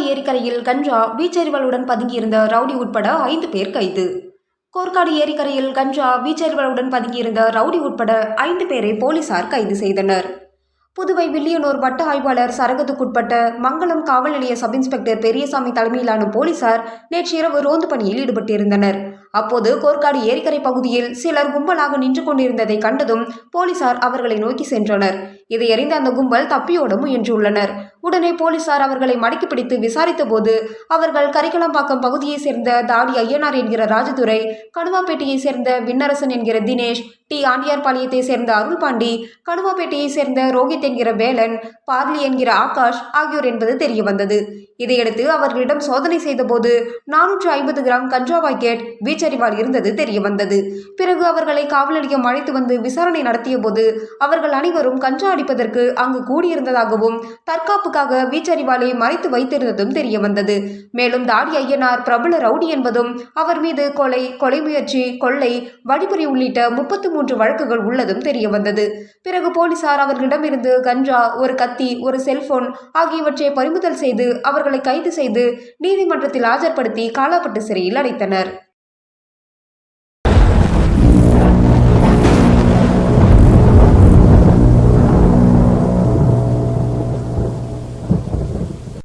ஏரிக்கரையில் கஞ்சா வீச்செறிவலுடன் பதுங்கியிருந்த ரவுடி உட்பட ஐந்து பேர் கைது. கோர்க்காடு ஏரிக்கரையில் கஞ்சா வீச்செறிவலுடன் பதுங்கியிருந்த ரவுடி உட்பட ஐந்து பேரை போலீசார் கைது செய்தனர். புதுவை வில்லியனூர் வட்ட ஆய்வாளர் சரகத்துக்குட்பட்ட மங்களம் காவல் நிலைய சப் இன்ஸ்பெக்டர் பெரியசாமி தலைமையிலான போலீசார் நேற்று இரவு ரோந்து பணியில் ஈடுபட்டிருந்தனர். அப்போது கோர்க்காடு ஏரிக்கரை பகுதியில் சிலர் கும்பலாக நின்று கொண்டிருந்ததை கண்டதும் போலீசார் அவர்களை நோக்கி சென்றனர். இதை அறிந்த அந்த கும்பல் தப்பியோட முயன்றுள்ளனர். உடனே போலீசார் அவர்களை மடக்கி பிடித்து விசாரித்த போது அவர்கள் கரிக்கலம்பாக்கம் பகுதியைச் சேர்ந்த தாடி ஐயனார் என்கிற ராஜதுரை கடுவாப்பேட்டையைச் சேர்ந்த விண்ணரசன் என்கிற தினேஷ் டி. ஆண்டியார்பாளையத்தைச் சேர்ந்த அருள்பாண்டி கடுவாப்பேட்டையைச் சேர்ந்த ரோஹித் என்கிற வேலன் பார்லி என்கிற ஆகாஷ் ஆகியோர் என்பது தெரியவந்தது. இதையடுத்து அவர்களிடம் சோதனை செய்தபோது நானூற்று ஐம்பது கிராம் கஞ்சா பாக்கெட் வீச்சறிவால் இருந்தது தெரிய வந்தது பிறகு அவர்களை காவல் நிலையம் அழைத்து வந்து விசாரணை நடத்திய போது அவர்கள் அனைவரும் கஞ்சா அடிப்பதற்கு அங்கு கூடியிருந்ததாகவும் தற்காப்புக்காக வீச்சறிவாலை மறைத்து வைத்திருந்ததும் தெரிய வந்தது மேலும் தாடி ஐயனார் பிரபல ரவுடி என்பதும் அவர் மீது கொலை கொலை முயற்சி கொள்ளை வழிமுறை உள்ளிட்ட முப்பத்து மூன்று வழக்குகள் உள்ளதும் தெரிய வந்தது பிறகு போலீசார் அவர்களிடமிருந்து கஞ்சா ஒரு கத்தி ஒரு செல்போன் ஆகியவற்றை பறிமுதல் செய்து அவர்கள் அவர்களை கைது செய்து நீதிமன்றத்தில் ஆஜர்படுத்தி காலாப்பட்டு சிறையில் அடைத்தனர்.